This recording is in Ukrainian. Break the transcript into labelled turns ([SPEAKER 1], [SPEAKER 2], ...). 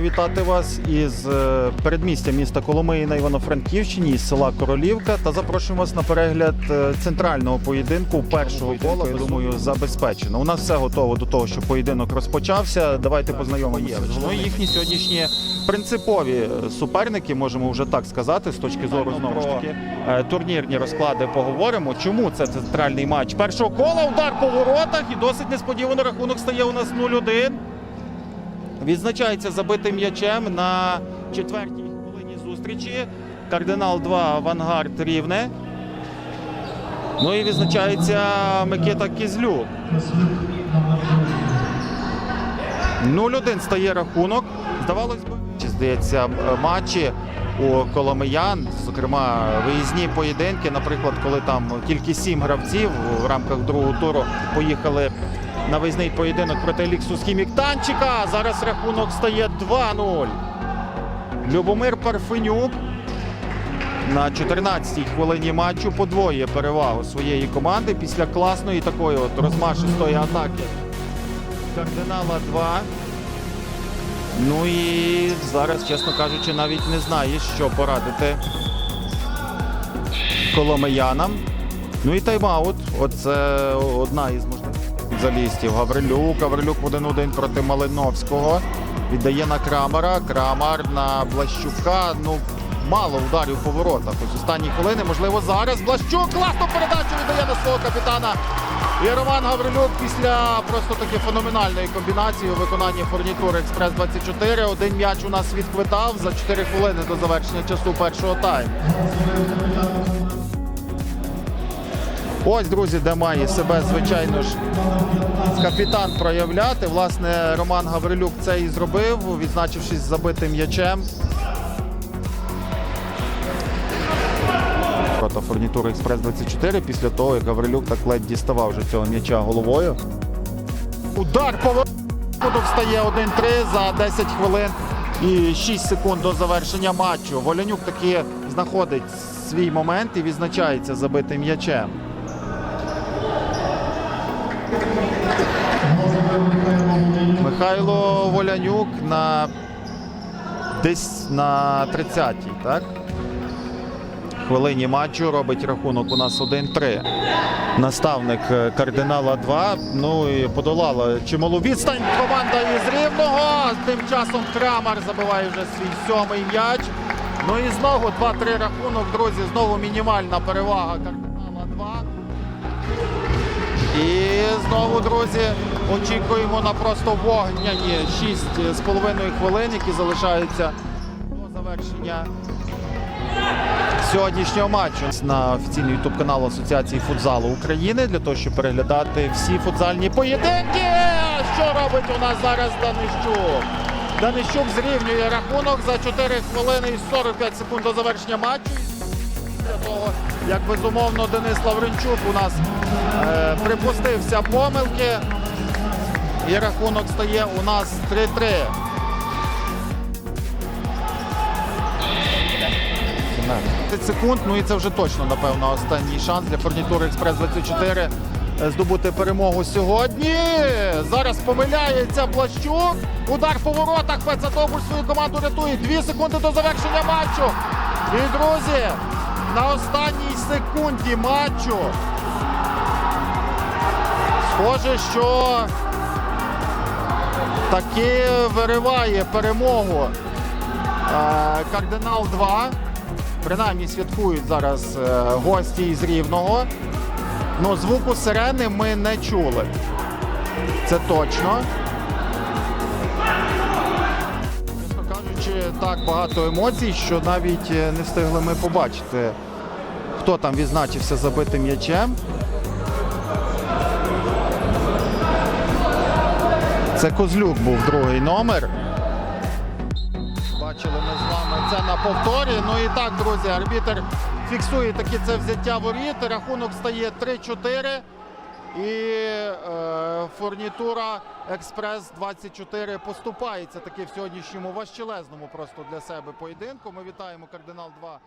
[SPEAKER 1] Вітати вас із е, передмістя міста Коломиї на Івано-Франківщині із села Королівка та запрошуємо вас на перегляд е, центрального поєдинку першого кола. Я думаю, забезпечено. У нас все готово до того, щоб поєдинок розпочався. Давайте познайомимося. Ну, і їхні сьогоднішні принципові суперники, можемо вже так сказати, з точки зору знову ж таки е, турнірні розклади поговоримо. Чому це центральний матч першого кола? Удар по воротах і досить несподівано рахунок стає у нас 0-1. Відзначається забитим м'ячем на четвертій хвилині зустрічі. Кардинал 2 Авангард Рівне. Ну і відзначається Микита Кізлюк. 0-1 стає рахунок. Здавалось би, здається, матчі у Коломиян, зокрема, виїзні поєдинки, наприклад, коли там тільки сім гравців в рамках другого туру поїхали на виїзний поєдинок проти Ліксус Хімік Танчика. Зараз рахунок стає 2-0. Любомир Парфенюк на 14-й хвилині матчу подвоює перевагу своєї команди після класної такої от розмашистої атаки. Кардинала 2. Ну і зараз, чесно кажучи, навіть не знає, що порадити коломиянам. Ну і тайм-аут. Оце одна із можливостей футболістів. Гаврилюк. Гаврилюк 1-1 проти Малиновського. Віддає на Крамера. Крамар на Блащука. Ну, мало ударів по воротах. Ось останні хвилини. Можливо, зараз. Блащук класну передачу віддає на свого капітана. І Роман Гаврилюк після просто таки феноменальної комбінації у виконанні фурнітури Експрес 24. Один м'яч у нас відквитав за 4 хвилини до завершення часу першого тайму. Ось, друзі, де має себе, звичайно ж, капітан проявляти. Власне, Роман Гаврилюк це і зробив, відзначившись забитим м'ячем. Проти фурнітури Експрес 24 після того, як Гаврилюк так ледь діставав вже цього м'яча головою. Удар по встає 1-3 за 10 хвилин і 6 секунд до завершення матчу. Волянюк таки знаходить свій момент і відзначається забитим м'ячем. Михайло Волянюк на десь на 30-й, так? Хвилині матчу робить рахунок у нас 1-3. Наставник е, кардинала 2. Ну і подолала чималу відстань команда із Рівного. Тим часом Крамар забиває вже свій сьомий м'яч. Ну і знову 2-3 рахунок, друзі. Знову мінімальна перевага кардинала 2. Знову, друзі, очікуємо на просто вогняні 6,5 хвилин, які залишаються до завершення сьогоднішнього матчу на офіційний ютуб канал Асоціації футзалу України для того, щоб переглядати всі футзальні поєдинки. Що робить у нас зараз Данищук? Данищук зрівнює рахунок за 4 хвилини і 45 секунд до завершення матчу. Після того, як безумовно Денис Лавренчук у нас е, припустився помилки. І рахунок стає у нас 3-3. 15 секунд. Ну і це вже точно, напевно, останній шанс для фурнітури Експрес 24 е, здобути перемогу сьогодні. Зараз помиляється Блащук. Удар по воротах. Пецатовбуль свою команду рятує. Дві секунди до завершення матчу. І, друзі, на останній секунді матчу. Схоже, що таки вириває перемогу е, Кардинал 2. Принаймні святкують зараз е, гості із Рівного. Ну, звуку сирени ми не чули. Це точно. Так багато емоцій, що навіть е, не встигли ми побачити, хто там відзначився забитим м'ячем. Це Козлюк був другий номер. Бачили ми з вами це на повторі. Ну і так, друзі, арбітер фіксує таки це взяття воріт. Рахунок стає 3-4. І е, фурнітура Експрес 24 поступається таки в сьогоднішньому важчелезному просто для себе поєдинку. Ми вітаємо кардинал 2